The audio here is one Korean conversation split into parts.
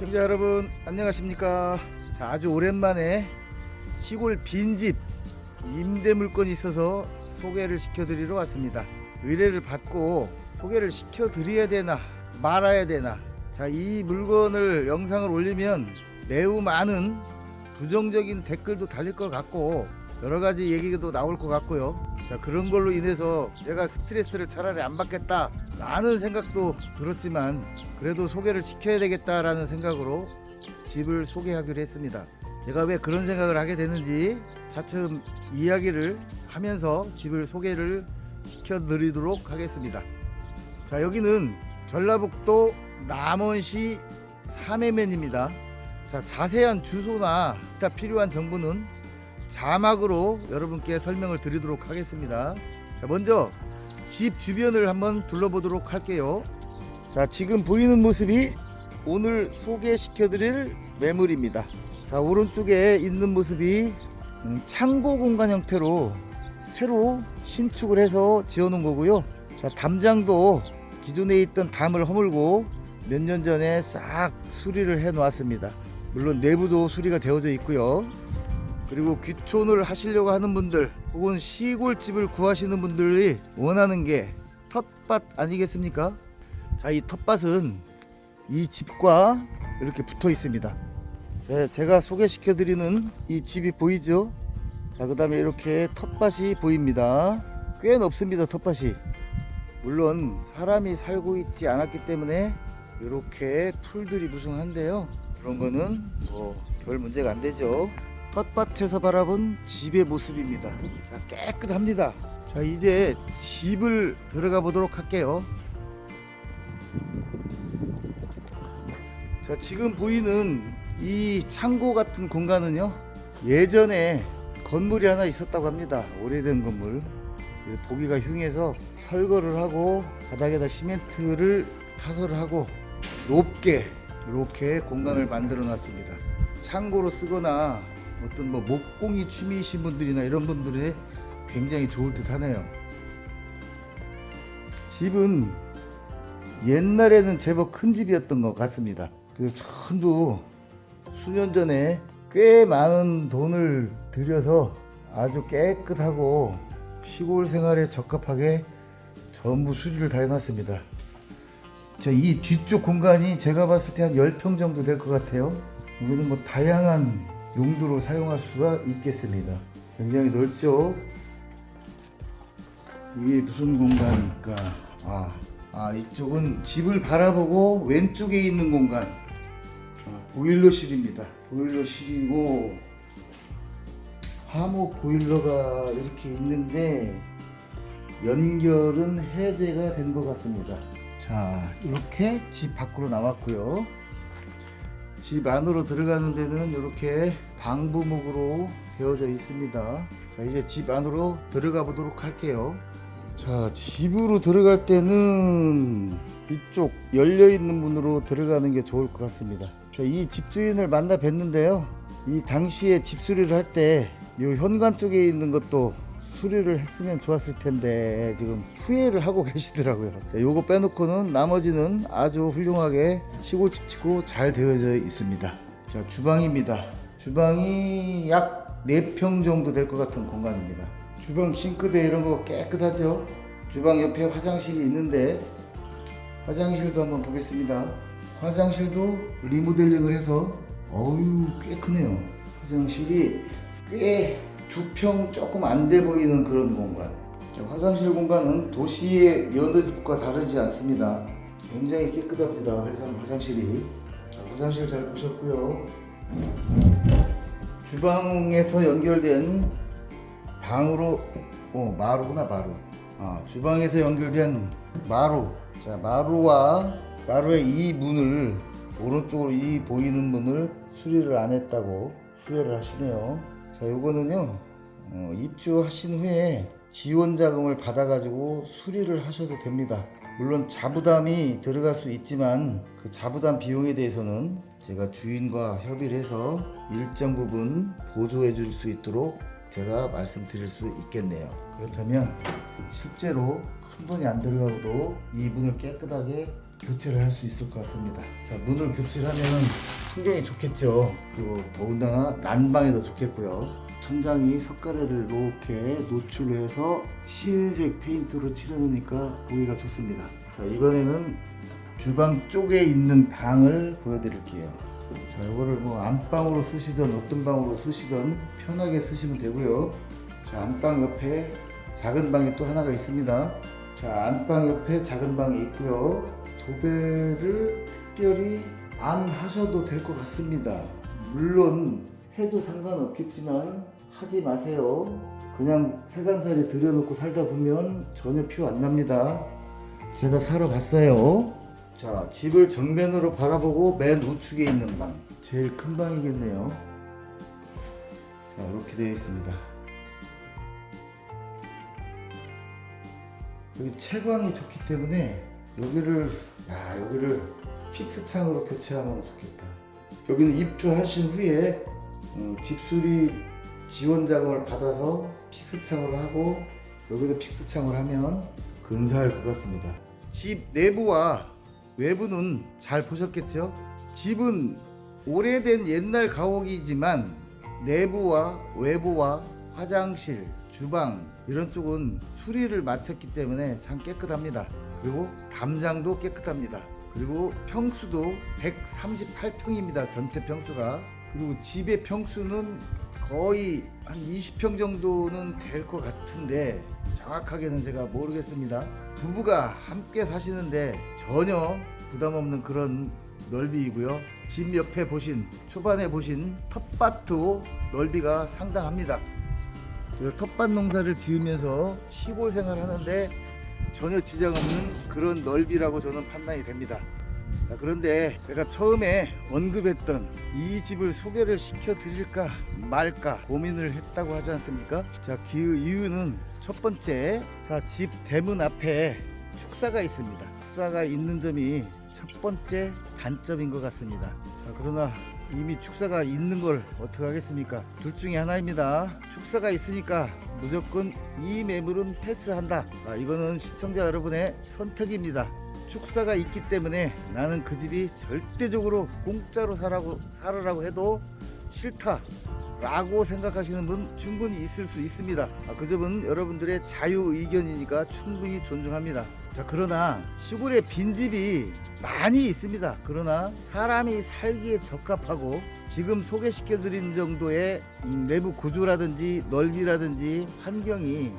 시청자 여러분 안녕하십니까? 자, 아주 오랜만에 시골 빈집 임대 물건이 있어서 소개를 시켜드리러 왔습니다. 의뢰를 받고 소개를 시켜드려야 되나 말아야 되나. 자 이 물건을 영상을 올리면 매우 많은 부정적인 댓글도 달릴 것 같고 여러 가지 얘기도 나올 것 같고요. 자 그런 걸로 인해서 제가 스트레스를 차라리 안 받겠다 라는 생각도 들었지만 그래도 소개를 시켜야 되겠다라는 생각으로 집을 소개하기로 했습니다. 제가 왜 그런 생각을 하게 되는지 차츰 이야기를 하면서 집을 소개를 시켜드리도록 하겠습니다. 자 여기는 전라북도 남원시 삼해면입니다. 자 자세한 주소나 기타 필요한 정보는 자막으로 여러분께 설명을 드리도록 하겠습니다. 자 먼저 집 주변을 한번 둘러보도록 할게요. 자 지금 보이는 모습이 오늘 소개시켜드릴 매물입니다. 자 오른쪽에 있는 모습이 음, 창고 공간 형태로 새로 신축을 해서 지어놓은 거고요. 자 담장도 기존에 있던 담을 허물고 몇 년 전에 싹 수리를 해 놓았습니다. 물론 내부도 수리가 되어져 있고요. 그리고 귀촌을 하시려고 하는 분들 혹은 시골집을 구하시는 분들이 원하는 게 텃밭 아니겠습니까? 자, 이 텃밭은 이 집과 이렇게 붙어 있습니다. 네, 제가 소개시켜 드리는 이 집이 보이죠? 자, 그 다음에 이렇게 텃밭이 보입니다. 꽤 높습니다, 텃밭이. 물론 사람이 살고 있지 않았기 때문에 이렇게 풀들이 무성한데요. 그런 거는 뭐 별 문제가 안 되죠. 텃밭에서 바라본 집의 모습입니다. 자, 깨끗합니다. 자, 이제 집을 들어가 보도록 할게요. 자, 지금 보이는 이 창고 같은 공간은요. 예전에 건물이 하나 있었다고 합니다. 오래된 건물. 보기가 흉해서 철거를 하고 바닥에다 시멘트를 타설을 하고 높게 이렇게 공간을 만들어 놨습니다. 창고로 쓰거나 어떤 뭐 목공이 취미이신 분들이나 이런 분들의 굉장히 좋을 듯 하네요. 집은 옛날에는 제법 큰 집이었던 것 같습니다. 그래서 전부 수년 전에 꽤 많은 돈을 들여서 아주 깨끗하고 시골 생활에 적합하게 전부 수리를 다 해놨습니다. 자, 이 뒤쪽 공간이 제가 봤을 때 한 10평 정도 될 것 같아요. 이거는 뭐 다양한 용도로 사용할 수가 있겠습니다. 굉장히 넓죠? 이게 무슨 공간일까? 아, 아 이쪽은 집을 바라보고 왼쪽에 있는 공간. 아, 보일러실입니다. 보일러실이고 화목 보일러가 이렇게 있는데 연결은 해제가 된 것 같습니다. 자, 이렇게 집 밖으로 나왔고요. 집 안으로 들어가는 데는 이렇게 방부목으로 되어져 있습니다. 자, 이제 집 안으로 들어가 보도록 할게요. 자, 집으로 들어갈 때는 이쪽 열려 있는 문으로 들어가는 게 좋을 것 같습니다. 자, 이 집주인을 만나 뵀는데요. 이 당시에 집 수리를 할 때 이 현관 쪽에 있는 것도 수리를 했으면 좋았을 텐데 지금 후회를 하고 계시더라고요. 자, 요거 빼놓고는 나머지는 아주 훌륭하게 시골집 치고 잘 되어져 있습니다. 자, 주방입니다. 주방이 약 4평 정도 될 것 같은 공간입니다. 주방 싱크대 이런 거 깨끗하죠? 주방 옆에 화장실이 있는데 화장실도 한번 보겠습니다. 화장실도 리모델링을 해서 어유 꽤 크네요. 화장실이 꽤 두 평 조금 안 돼 보이는 그런 공간. 자, 화장실 공간은 도시의 여느 집과 다르지 않습니다. 굉장히 깨끗합니다. 회사 화장실이. 자, 화장실 잘 보셨고요. 주방에서 연결된 방으로 어 마루구나 마루. 아, 주방에서 연결된 마루. 자 마루와 마루의 이 문을 오른쪽으로 이 보이는 문을 수리를 안 했다고 후회를 하시네요. 자 요거는요 어, 입주하신 후에 지원 자금을 받아가지고 수리를 하셔도 됩니다. 물론 자부담이 들어갈 수 있지만 그 자부담 비용에 대해서는 제가 주인과 협의를 해서 일정 부분 보조해 줄 수 있도록 제가 말씀드릴 수 있겠네요. 그렇다면 실제로 큰 돈이 안 들어가고도 이 문을 깨끗하게 교체를 할 수 있을 것 같습니다. 자, 문을 교체하면 풍경이 좋겠죠. 그리고 더군다나 난방에도 좋겠고요. 천장이 석가래를 이렇게 노출해서 흰색 페인트로 칠해놓으니까 보기가 좋습니다. 자, 이번에는 주방 쪽에 있는 방을 보여드릴게요. 자, 이거를 뭐 안방으로 쓰시던 어떤 방으로 쓰시던 편하게 쓰시면 되고요. 자, 안방 옆에 작은 방이 또 하나가 있습니다. 자, 안방 옆에 작은 방이 있고요. 도배를 특별히 안 하셔도 될 것 같습니다. 물론 해도 상관없겠지만 하지 마세요. 그냥 세간살이 들여놓고 살다 보면 전혀 표 안 납니다. 제가 사러 갔어요. 자, 집을 정면으로 바라보고 맨 우측에 있는 방. 제일 큰 방이겠네요. 자, 이렇게 되어 있습니다. 여기 채광이 좋기 때문에 여기를 야 여기를 픽스 창으로 교체하면 좋겠다. 여기는 입주하신 후에 음, 집수리 지원 자금을 받아서 픽스 창으로 하고 여기도 픽스 창을 하면 근사할 것 같습니다. 집 내부와 외부는 잘 보셨겠죠? 집은 오래된 옛날 가옥이지만 내부와 외부와 화장실, 주방 이런 쪽은 수리를 마쳤기 때문에 참 깨끗합니다. 그리고 담장도 깨끗합니다. 그리고 평수도 138평입니다. 전체 평수가. 그리고 집의 평수는 거의 한 20평 정도는 될 것 같은데 정확하게는 제가 모르겠습니다. 부부가 함께 사시는데 전혀 부담 없는 그런 넓이이고요. 집 옆에 보신 초반에 보신 텃밭도 넓이가 상당합니다. 그 텃밭 농사를 지으면서 시골 생활하는데 전혀 지장 없는 그런 넓이라고 저는 판단이 됩니다. 자, 그런데 제가 처음에 언급했던 이 집을 소개를 시켜 드릴까 말까 고민을 했다고 하지 않습니까? 자, 그 이유는 첫 번째, 자, 집 대문 앞에 축사가 있습니다. 축사가 있는 점이 첫 번째 단점인 것 같습니다. 자, 그러나 이미 축사가 있는 걸 어떻게 하겠습니까? 둘 중에 하나입니다. 축사가 있으니까 무조건 이 매물은 패스한다. 자, 이거는 시청자 여러분의 선택입니다. 축사가 있기 때문에 나는 그 집이 절대적으로 공짜로 살라고 살으라고 해도 싫다. 라고 생각하시는 분 충분히 있을 수 있습니다. 아, 그 점은 여러분들의 자유 의견이니까 충분히 존중합니다. 자, 그러나 시골에 빈집이 많이 있습니다. 그러나 사람이 살기에 적합하고 지금 소개시켜드린 정도의 음, 내부 구조라든지 넓이라든지 환경이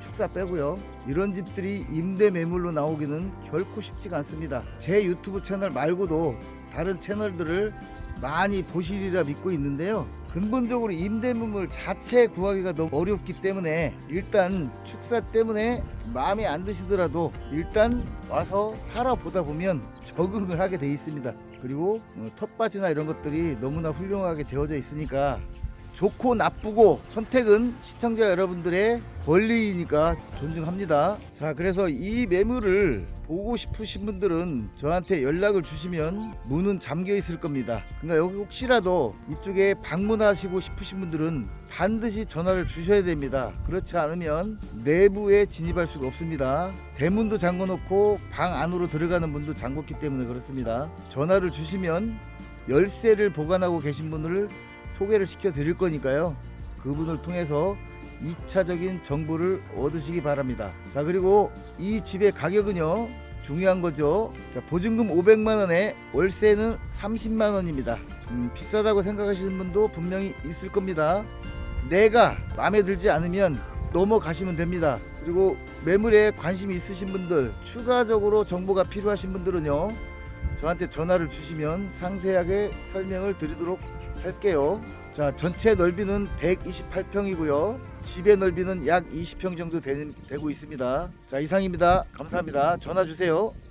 축사 빼고요. 이런 집들이 임대 매물로 나오기는 결코 쉽지가 않습니다. 제 유튜브 채널 말고도 다른 채널들을 많이 보시리라 믿고 있는데요. 근본적으로 임대 매물 자체 구하기가 너무 어렵기 때문에 일단 축사 때문에 마음에 안 드시더라도 일단 와서 살아보다 보면 적응을 하게 돼 있습니다. 그리고 어, 텃밭이나 이런 것들이 너무나 훌륭하게 되어져 있으니까 좋고 나쁘고 선택은 시청자 여러분들의 권리이니까 존중합니다. 자, 그래서 이 매물을 보고 싶으신 분들은 저한테 연락을 주시면 문은 잠겨 있을 겁니다. 그러니까 여기 혹시라도 이쪽에 방문하시고 싶으신 분들은 반드시 전화를 주셔야 됩니다. 그렇지 않으면 내부에 진입할 수가 없습니다. 대문도 잠궈 놓고 방 안으로 들어가는 문도 잠궜기 때문에 그렇습니다. 전화를 주시면 열쇠를 보관하고 계신 분을 소개를 시켜 드릴 거니까요. 그분을 통해서 2차적인 정보를 얻으시기 바랍니다. 자, 그리고 이 집의 가격은요. 중요한 거죠. 자, 보증금 500만 원에 월세는 30만 원입니다. 음, 비싸다고 생각하시는 분도 분명히 있을 겁니다. 내가 마음에 들지 않으면 넘어가시면 됩니다. 그리고 매물에 관심이 있으신 분들, 추가적으로 정보가 필요하신 분들은요. 저한테 전화를 주시면 상세하게 설명을 드리도록 할게요. 자, 전체 넓이는 128평이고요. 집의 넓이는 약 20평 정도 되, 되고 있습니다. 자, 이상입니다. 감사합니다. 전화 주세요.